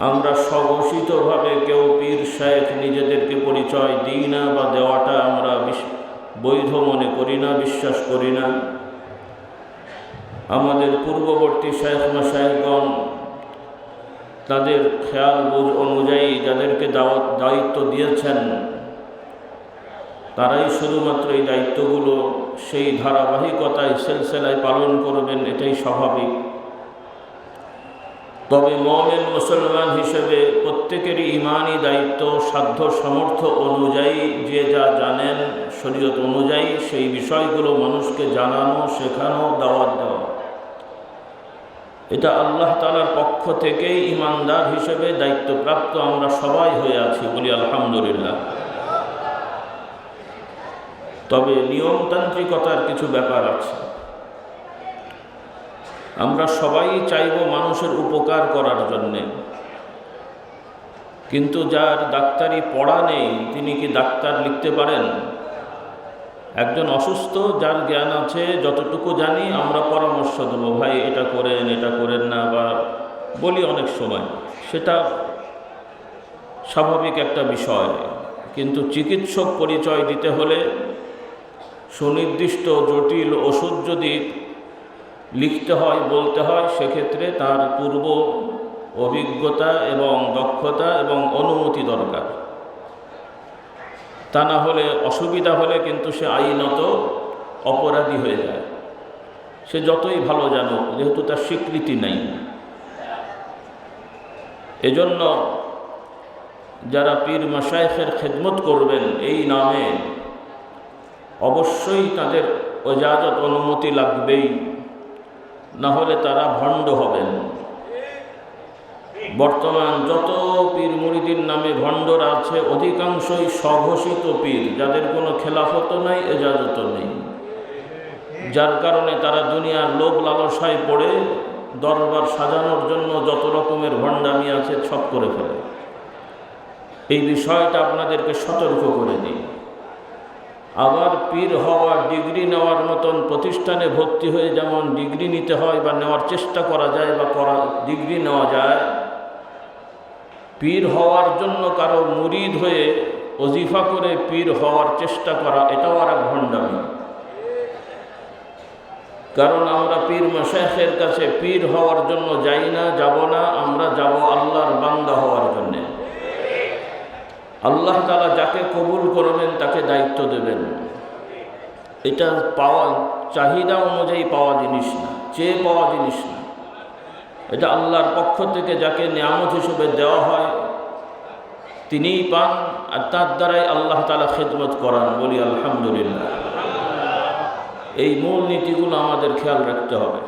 আমরা স্বঘোষিতভাবে কেউ পীর শেখ নিজেদেরকে পরিচয় দিই না বা দেওয়াটা আমরা বৈধ মনে করি না, বিশ্বাস করি না। আমাদের পূর্ববর্তী শেখ মাসাহেবগণ তাদের খেয়াল বুঝ অনুযায়ী যাদেরকে দাওয়াত, দায়িত্ব দিয়েছেন, তারাই শুধুমাত্র এই দায়িত্বগুলো সেই ধারাবাহিকতায়, সেলসেলায় পালন করবেন, এটাই স্বাভাবিক। তবে মমেন মুসলমান হিসেবে প্রত্যেকেরই ইমানই দায়িত্ব, সাধ্য, সামর্থ্য অনুযায়ী যে যা জানেন, শরীয়ত অনুযায়ী সেই বিষয়গুলো মানুষকে জানানো, শেখানো, দাওয়াত দেওয়া। এটা আল্লাহ তালার পক্ষ থেকেই ইমানদার হিসেবে দায়িত্বপ্রাপ্ত আমরা সবাই হয়ে আছি বলি আলহামদুলিল্লাহ। তবে নিয়মতান্ত্রিকতার কিছু ব্যাপার আছে। আমরা সবাই চাইব মানুষের উপকার করার জন্যে। কিন্তু যার ডাক্তারি পড়া নেই, তিনি কি ডাক্তার লিখতে পারেন? একজন অসুস্থ যার জ্ঞান আছে, যতটুকু জানি আমরা পরামর্শ দেবো, ভাই, এটা করেন এটা করেন না, বা বলি অনেক সময়। সেটা স্বাভাবিক একটা বিষয়। কিন্তু চিকিৎসক পরিচয় দিতে হলে সুনির্দিষ্ট জটিল ওষুধ যদি লিখতে হয়, বলতে হয়, সেক্ষেত্রে তার পূর্ব অভিজ্ঞতা এবং দক্ষতা এবং অনুমতি দরকার। তা না হলে অসুবিধা হলে কিন্তু সে আইনত অপরাধী হয়ে যায়। সে যতই ভালো জানুক, যেহেতু তার স্বীকৃতি নেই। এজন্য যারা পীর মাসায়েফের খেদমত করবেন এই নামে, অবশ্যই তাদের ওজাজত অনুমতি লাগবেই। না হলে তারা ভণ্ড হবেন। বর্তমান যত পীর মুরিদিন নামে ভণ্ডরা আছে, অধিকাংশই স্বঘোষিত পীর, যাদের কোনো খেলাফত নাই, এজাজত নেই। যার কারণে তারা দুনিয়ার লোভ লালসায় পড়ে, দরবার সাজানোর জন্য যত রকমের ভণ্ডামি আছে সব করে ফেলে। এই বিষয়টা আপনাদেরকে সতর্ক করে দিই। আবার পীর হওয়া, ডিগ্রি নেওয়ার মতন প্রতিষ্ঠানে ভর্তি হয়ে যেমন ডিগ্রি নিতে হয় বা নেওয়ার চেষ্টা করা যায় বা করা, ডিগ্রি নেওয়া যায়, পীর হওয়ার জন্য কারও মুরিদ হয়ে অজিফা করে পীর হওয়ার চেষ্টা করা, এটাও আর এক ভণ্ডামি। কারণ আমরা পীর মশাইখের কাছে পীর হওয়ার জন্য যাই না, যাব না, আমরা যাব আল্লাহর বান্দা হওয়ার জন্যে। আল্লাহ তালা যাকে কবুল করবেন, তাকে দায়িত্ব দেবেন। এটা পাওয়া, চাহিদা অনুযায়ী পাওয়া জিনিস না, চেয়ে পাওয়া জিনিস না। এটা আল্লাহর পক্ষ থেকে যাকে নিয়ামত হিসেবে দেওয়া হয়, তিনিই পান, আর তার দ্বারাই আল্লাহ তালা খেদমত করান, বলি আলহামদুলিল্লাহ। এই মূল নীতিগুলো আমাদের খেয়াল রাখতে হবে।